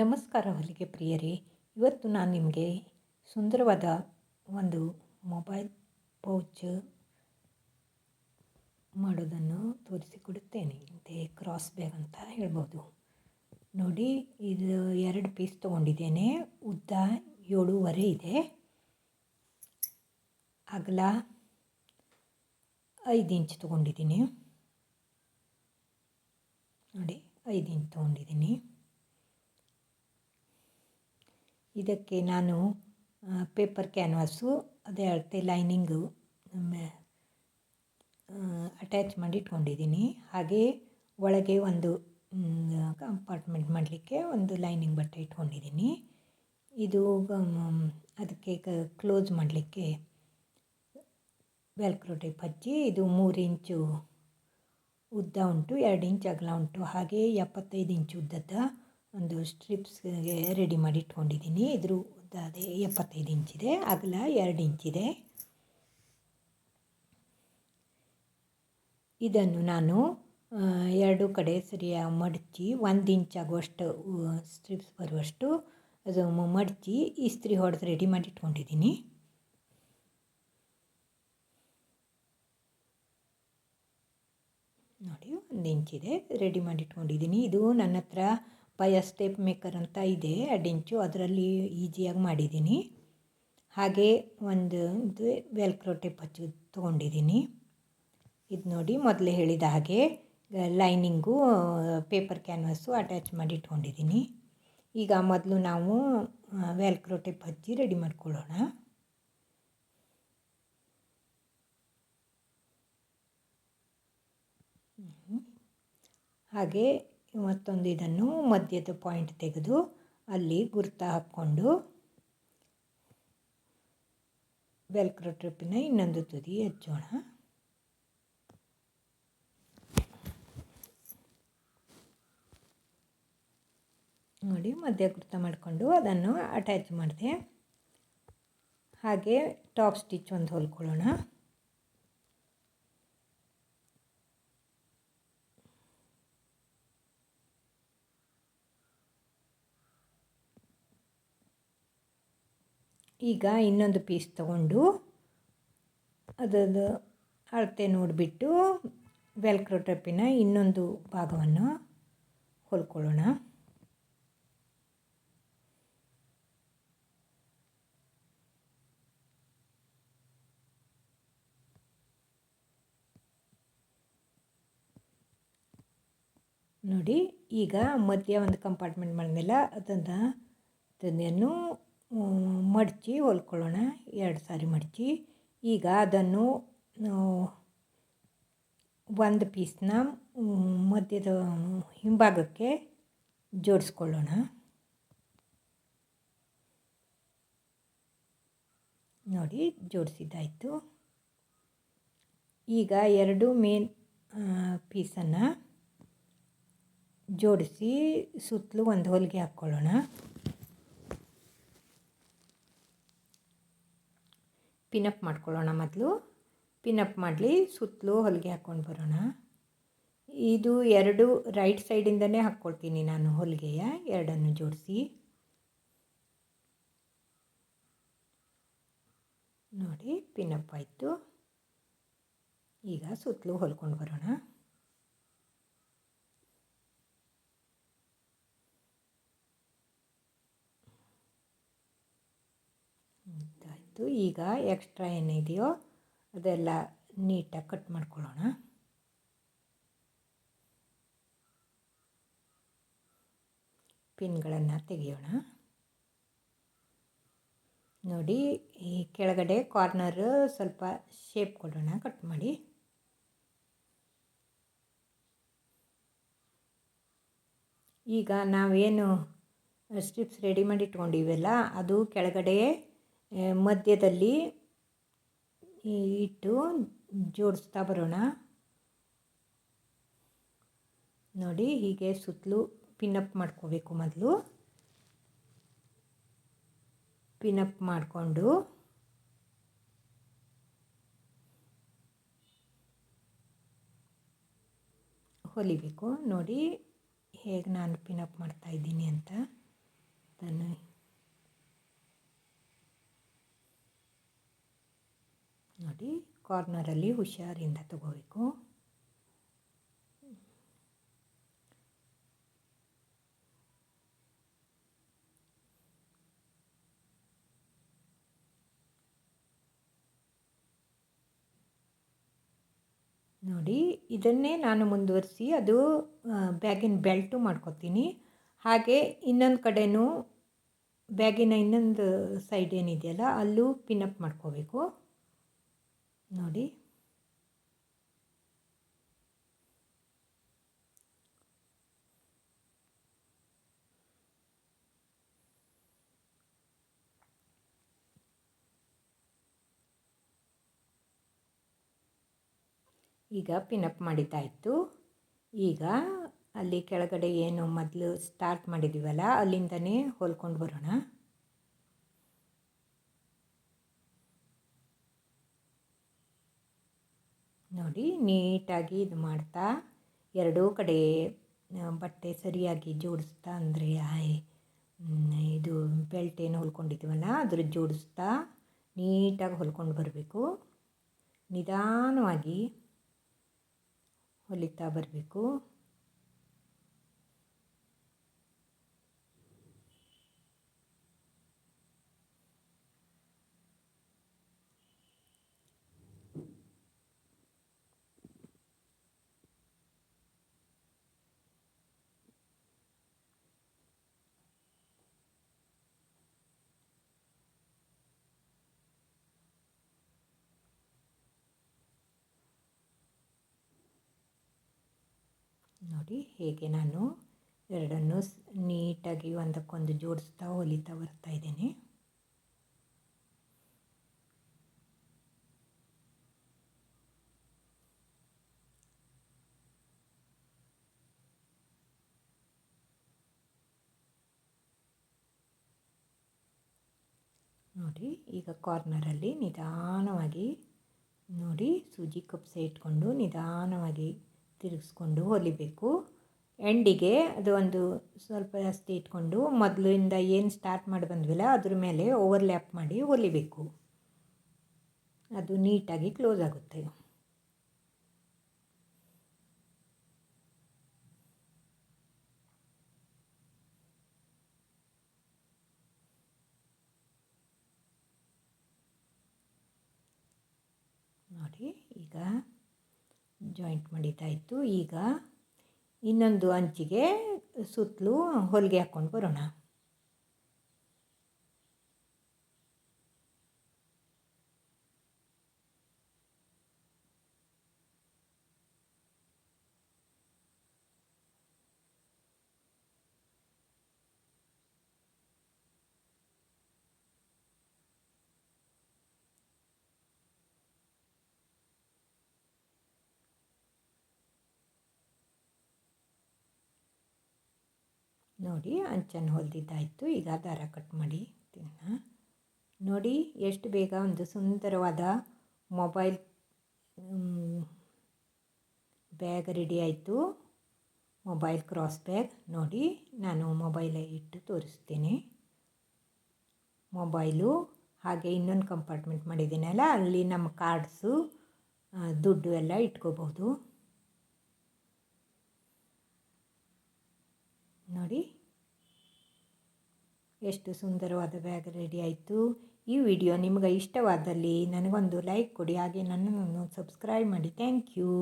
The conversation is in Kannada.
ನಮಸ್ಕಾರ ಹೊಲಿಗೆ ಪ್ರಿಯರೇ. ಇವತ್ತು ನಾನು ನಿಮಗೆ ಸುಂದರವಾದ ಒಂದು ಮೊಬೈಲ್ ಪೌಚ್ ಮಾಡೋದನ್ನು ತೋರಿಸಿಕೊಡುತ್ತೇನೆ. ಇದೆ ಕ್ರಾಸ್ ಬ್ಯಾಗ್ ಅಂತ ಹೇಳ್ಬೋದು. ನೋಡಿ, ಇದು ಎರಡು ಪೀಸ್ ತೊಗೊಂಡಿದ್ದೇನೆ. ಉದ್ದ ಏಳೂವರೆ ಇದೆ. ಅಗಲ ಐದು ಇಂಚ್ ತೊಗೊಂಡಿದ್ದೀನಿ. ನೋಡಿ, ಐದು ಇಂಚ್ ತೊಗೊಂಡಿದ್ದೀನಿ. ಇದಕ್ಕೆ ನಾನು ಪೇಪರ್ ಕ್ಯಾನ್ವಾಸು ಅದೇ ಅಳತೆ ಲೈನಿಂಗು ಅಟ್ಯಾಚ್ ಮಾಡಿ ಇಟ್ಕೊಂಡಿದ್ದೀನಿ ಹಾಗೆ ಒಳಗೆ ಒಂದು ಕಂಪಾರ್ಟ್ಮೆಂಟ್ ಮಾಡಲಿಕ್ಕೆ ಒಂದು ಲೈನಿಂಗ್ ಬಟ್ಟೆ ಇಟ್ಕೊಂಡಿದ್ದೀನಿ. ಇದು ಅದಕ್ಕೆ ಕ್ಲೋಸ್ ಮಾಡಲಿಕ್ಕೆ ವೆಲ್ಕ್ರೋ ಟೈಪ್ ಹಚ್ಚಿ, ಇದು ಮೂರು ಇಂಚು ಉದ್ದ ಉಂಟು, ಎರಡು ಇಂಚ್ ಅಗಲ ಉಂಟು. ಹಾಗೆ ಎಪ್ಪತ್ತೈದು ಇಂಚು ಉದ್ದದ ಒಂದು ಸ್ಟ್ರಿಪ್ಸ್ಗೆ ರೆಡಿ ಮಾಡಿ ಇಟ್ಕೊಂಡಿದ್ದೀನಿ ಇದ್ರ ಉದ್ದ ಅದೇ ಎಪ್ಪತ್ತೈದು ಇಂಚಿದೆ ಅಗಲ ಎರಡು ಇಂಚಿದೆ ಇದನ್ನು ನಾನು ಎರಡು ಕಡೆ ಸರಿಯಾಗಿ ಮಡಚಿ, ಒಂದು ಇಂಚ್ ಆಗುವಷ್ಟು ಸ್ಟ್ರಿಪ್ಸ್ ಬರುವಷ್ಟು ಅದು ಮಡಚಿ ಇಸ್ತ್ರಿ ಹೊಡೆದು ರೆಡಿ ಮಾಡಿ ಇಟ್ಕೊಂಡಿದ್ದೀನಿ ನೋಡಿ, ಒಂದು ಇಂಚಿದೆ ರೆಡಿ ಮಾಡಿ ಇಟ್ಕೊಂಡಿದ್ದೀನಿ ಇದು ನನ್ನ ಹತ್ರ ಪಯ ಸ್ಟೆಪ್ ಮೇಕರ್ ಅಂತ ಇದೆ ಇಂಚು. ಅದರಲ್ಲಿ ಈಸಿಯಾಗಿ ಮಾಡಿದ್ದೀನಿ. ಹಾಗೆ ಒಂದು ಇದು ವೆಲ್ಕ್ರೋ ಟೇಪ್ ಹಚ್ಚಿ ತೊಗೊಂಡಿದ್ದೀನಿ. ಇದು ನೋಡಿ ಮೊದಲೇ ಹೇಳಿದ ಹಾಗೆ ಲೈನಿಂಗು, ಪೇಪರ್ ಕ್ಯಾನ್ವಾಸು ಅಟ್ಯಾಚ್ ಮಾಡಿ ಇಟ್ಕೊಂಡಿದ್ದೀನಿ. ಈಗ ಮೊದಲು ನಾವು ವೆಲ್ಕ್ರೋ ಟೇಪ್ ಹಚ್ಚಿ ರೆಡಿ ಮಾಡ್ಕೊಳ್ಳೋಣ. ಹಾಗೆ ಮತ್ತೊಂದು ಇದನ್ನು ಮಧ್ಯದ ಪಾಯಿಂಟ್ ತೆಗೆದು ಅಲ್ಲಿ ಗುರ್ತ ಹಾಕ್ಕೊಂಡು ವೆಲ್ಕ್ರೋ ಟ್ರಿಪ್ಪಿನ ಇನ್ನೊಂದು ತುದಿ ಹಚ್ಚೋಣ ನೋಡಿ, ಮಧ್ಯ ಗುರ್ತ ಮಾಡಿಕೊಂಡು ಅದನ್ನು ಅಟ್ಯಾಚ್ ಮಾಡಿದೆ. ಹಾಗೆ ಟಾಪ್ ಸ್ಟಿಚ್ ಒಂದು ಹೊಲ್ಕೊಳ್ಳೋಣ. ಈಗ ಇನ್ನೊಂದು ಪೀಸ್ ತಗೊಂಡು ಅದರದ್ದು ಅಳತೆ ನೋಡಿಬಿಟ್ಟು ವೆಲ್ಕ್ರೋ ಟ್ರಪ್ಪಿನ ಇನ್ನೊಂದು ಭಾಗವನ್ನು ಹೊಲ್ಕೊಳ್ಳೋಣ. ನೋಡಿ, ಈಗ ಮಧ್ಯ ಒಂದು ಕಂಪಾರ್ಟ್ಮೆಂಟ್ ಮಾಡಿದ್ಮೇಲೆ ಅದನ್ನು ಅದನ್ನು ಮಡಚಿ ಹೊಲ್ಕೊಳ್ಳೋಣ, ಎರಡು ಸಾರಿ ಮಡಚಿ. ಈಗ ಅದನ್ನು ಒಂದು ಪೀಸ್ನ ಮಧ್ಯದ ಹಿಂಭಾಗಕ್ಕೆ ಜೋಡಿಸ್ಕೊಳ್ಳೋಣ. ನೋಡಿ, ಜೋಡಿಸಿದ್ದಾಯಿತು. ಈಗ ಎರಡು ಮೇನ್ ಪೀಸನ್ನು ಜೋಡಿಸಿ ಸುತ್ತಲೂ ಒಂದು ಹೊಲಿಗೆ ಹಾಕ್ಕೊಳ್ಳೋಣ. ಪಿನಪ್ ಮಾಡ್ಕೊಳ್ಳೋಣ ಮೊದಲು. ಪಿನಪ್ ಮಾಡಲಿ, ಸುತ್ತಲೂ ಹೊಲಿಗೆ ಹಾಕ್ಕೊಂಡು ಬರೋಣ. ಇದು ಎರಡು ರೈಟ್ ಸೈಡಿಂದನೇ ಹಾಕ್ಕೊಳ್ತೀನಿ ನಾನು ಹೊಲಿಗೆಯ ಎರಡನ್ನು ಜೋಡಿಸಿ. ನೋಡಿ, ಪಿನಪ್ ಆಯಿತು. ಈಗ ಸುತ್ತಲೂ ಹೊಲ್ಕೊಂಡು ಬರೋಣ. ಆಯಿತು ಈಗ ಎಕ್ಸ್ಟ್ರಾ ಏನಿದೆಯೋ ಅದೆಲ್ಲ ನೀಟಾಗಿ ಕಟ್ ಮಾಡ್ಕೊಳ್ಳೋಣ. ಪಿನ್ಗಳನ್ನು ತೆಗೆಯೋಣ. ನೋಡಿ, ಈ ಕೆಳಗಡೆ ಕಾರ್ನರ್ ಸ್ವಲ್ಪ ಶೇಪ್ ಕೊಡೋಣ ಕಟ್ ಮಾಡಿ. ಈಗ ನಾವೇನು ಸ್ಟ್ರಿಪ್ಸ್ ರೆಡಿ ಮಾಡಿ ಇಟ್ಕೊಂಡಿವಲ್ಲ, ಅದು ಕೆಳಗಡೆ ಮಧ್ಯದಲ್ಲಿ ಇಟ್ಟು ಜೋಡಿಸ್ತಾ ಬರೋಣ. ನೋಡಿ, ಹೀಗೆ ಸುತ್ತಲೂ ಪಿನ್ನಪ್ ಮಾಡ್ಕೋಬೇಕು ಮೊದಲು. ಪಿನ್ನಪ್ ಮಾಡಿಕೊಂಡು. ಹೊಲಿಬೇಕು. ನೋಡಿ, ಹೇಗೆ ನಾನು ಪಿನಪ್ ಮಾಡ್ತಾಯಿದ್ದೀನಿ ಅಂತ. ಕಾರ್ನರಲ್ಲಿ ಹುಷಾರಿಂದ ತಗೋಬೇಕು. ನೋಡಿ, ಇದನ್ನೇ ನಾನು ಮುಂದುವರಿಸಿ, ಅದು ಬ್ಯಾಗಿನ ಬೆಲ್ಟು ಮಾಡ್ಕೊತೀನಿ. ಹಾಗೆ ಇನ್ನೊಂದು ಕಡೆಯೂ ಬ್ಯಾಗಿನ ಇನ್ನೊಂದು ಸೈಡ್ ಏನಿದೆಯಲ್ಲ, ಅಲ್ಲೂ ಅಪ್ ಮಾಡ್ಕೋಬೇಕು. ನೋಡಿ. ಈಗ ಪಿನಪ್ ಮಾಡಿದ್ದಾಯಿತು ಈಗ ಅಲ್ಲಿ ಕೆಳಗಡೆ ಏನು ಮೊದಲು ಸ್ಟಾರ್ಟ್ ಮಾಡಿದ್ದೀವಲ್ಲ ಅಲ್ಲಿಂದನೇ ಹೊಲ್ಕೊಂಡು ಬರೋಣ. ನೋಡಿ, ನೀಟಾಗಿ ಇದು ಮಾಡ್ತಾ, ಎರಡೂ ಕಡೆ ಬಟ್ಟೆ ಸರಿಯಾಗಿ ಜೋಡಿಸ್ತಾ ಅಂದರೆ ಇದು ಬೆಲ್ಟ್ ಏನು ಹೊಲ್ಕೊಂಡಿದ್ದೀವಲ್ಲ ಅದ್ರ ಜೋಡಿಸ್ತಾ ನೀಟಾಗಿ ಹೊಲ್ಕೊಂಡು ಬರಬೇಕು. ನಿಧಾನವಾಗಿ ಹೊಲಿತಾ ಬರಬೇಕು. ನೋಡಿ ಹೇಗೆ ನಾನು ಎರಡನ್ನು ನೀಟಾಗಿ ಒಂದಕ್ಕೊಂದು ಜೋಡಿಸ್ತಾ ಹೊಲಿತಾ ಬರ್ತಾ ಇದ್ದೇನೆ. ನೋಡಿ ಈಗ ಕಾರ್ನರಲ್ಲಿ ನಿಧಾನವಾಗಿ ನೋಡಿ ಸೂಜಿ ಕಪ್ಸೆ ಇಟ್ಕೊಂಡು ನಿಧಾನವಾಗಿ ತಿರುಗಿಸ್ಕೊಂಡು ಹೊಲಿಬೇಕು. ಎಂಡಿಗೆ ಅದು ಒಂದು ಸ್ವಲ್ಪ ಜಾಸ್ತಿ ಇಟ್ಕೊಂಡು ಮೊದಲಿಂದ ಏನು ಸ್ಟಾರ್ಟ್ ಮಾಡಿ ಬಂದ್ವಿಲ್ಲ, ಅದ್ರ ಮೇಲೆ ಓವರ್ಲ್ಯಾಪ್ ಮಾಡಿ ಹೊಲಿಬೇಕು. ಅದು ನೀಟಾಗಿ ಕ್ಲೋಸ್ ಆಗುತ್ತೆ. ನೋಡಿ, ಈಗ ಜಾಯಿಂಟ್ ಮಾಡಿದ್ದಾಯಿತು ಈಗ ಇನ್ನೊಂದು ಅಂಚಿಗೆ ಸುತ್ತಲೂ ಹೊಲಿಗೆ ಹಾಕ್ಕೊಂಡು ಬರೋಣ. ನೋಡಿ ಅಂಚನ್ನು ಹೊಲ್ದಿದ್ದಾಯಿತು. ಈಗ ದಾರ ಕಟ್ ಮಾಡಿ ನೋಡಿ ಎಷ್ಟು ಬೇಗ ಒಂದು ಸುಂದರವಾದ ಮೊಬೈಲ್ ಬ್ಯಾಗ್ ರೆಡಿ ಆಯಿತು. Mobile cross bag. ನೋಡಿ ನಾನು ಮೊಬೈಲ್ ಇಟ್ಟು ತೋರಿಸ್ತೀನಿ. ಮೊಬೈಲು ಹಾಗೆ ಇನ್ನೊಂದು ಕಂಪಾರ್ಟ್ಮೆಂಟ್ ಮಾಡಿದ್ದೀನಲ್ಲ ಅಲ್ಲಿ ನಮ್ಮ ಕಾರ್ಡ್ಸು ದುಡ್ಡು ಎಲ್ಲ ಇಟ್ಕೋಬಹುದು ನೋಡಿ ಎಷ್ಟು ಸುಂದರವಾದ ಬ್ಯಾಗ್ ರೆಡಿ ಆಯಿತು. ಈ ವಿಡಿಯೋ ನಿಮಗೆ ಇಷ್ಟವಾದಲ್ಲಿ ನನಗೊಂದು ಲೈಕ್ ಕೊಡಿ, ಹಾಗೆ ನನ್ನನ್ನು ಸಬ್ಸ್ಕ್ರೈಬ್ ಮಾಡಿ. Thank you